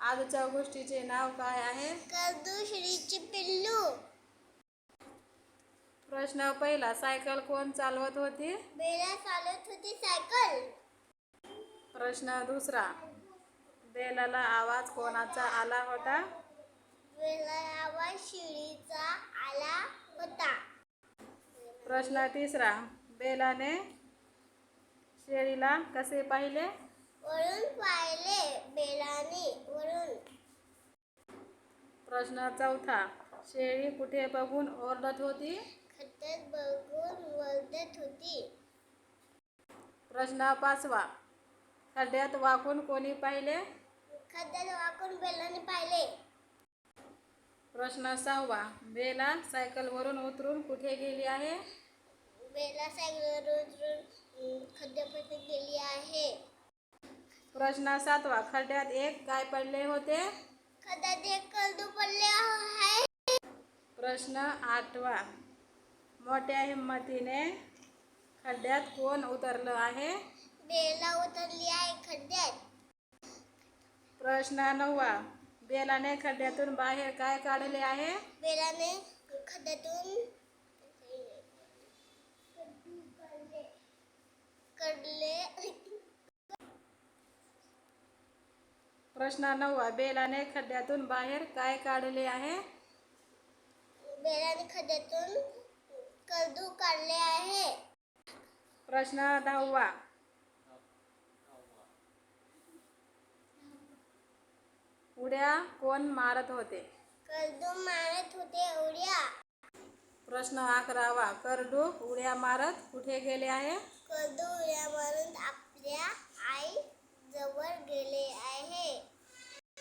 आजच्या गोष्टीचे नाव काय आहे? श्रीची पिल्लू. प्रश्न पहिला सायकल कोण चालवत होती? बेला चालत होती सायकल. प्रश्न दुसरा बेलाला आवाज कोणाचा आला होता? बेला आवाज शिडीचा आला होता. प्रश्न तिसरा बेलाने शेळीला कसे पाहिले? वरून पाहिले बेलाने वरून प्रश्न चौथा शेळी कुठे बघून ओरडत होती? खड्ड्यात बघून वरडत होती. प्रश्न पाचवा. खड्ड्यात वाकून कोणी पाहिले? खड्ड्यात वाकून बेलाने पाहिले. प्रश्न सहावा. बेला सायकलवरून उतरून कुठे गेली आहे? बेला सायकल रोज खड्ड्यापर्यंत गेली आहे. प्रश्न सातवा. खड्ड्यात एक काय पडले होते? प्रश्न आठवा. मोठ्या हिंमतीने खड्ड्यात कोण उतरलं आहे? बेला उतरली आहे खड्ड्यात. प्रश्न नववा. बेलाने खड्ड्यातून बाहेर काय काढले आहे? बेलाने खड्ड्यातून कडले प्रश्न नववा बेलाने खड्ड्यातून बाहेर काय काढले आहे? बेलाने खड्ड्यातून करदू काढले आहे. प्रश्न दहावा. उड्या कोण मारत होते? करदू मारत होते उड्या. प्रश्न अकरावा करडू उड्या मारत कुठे गेले आहे? करदू उड्या मारून आपल्या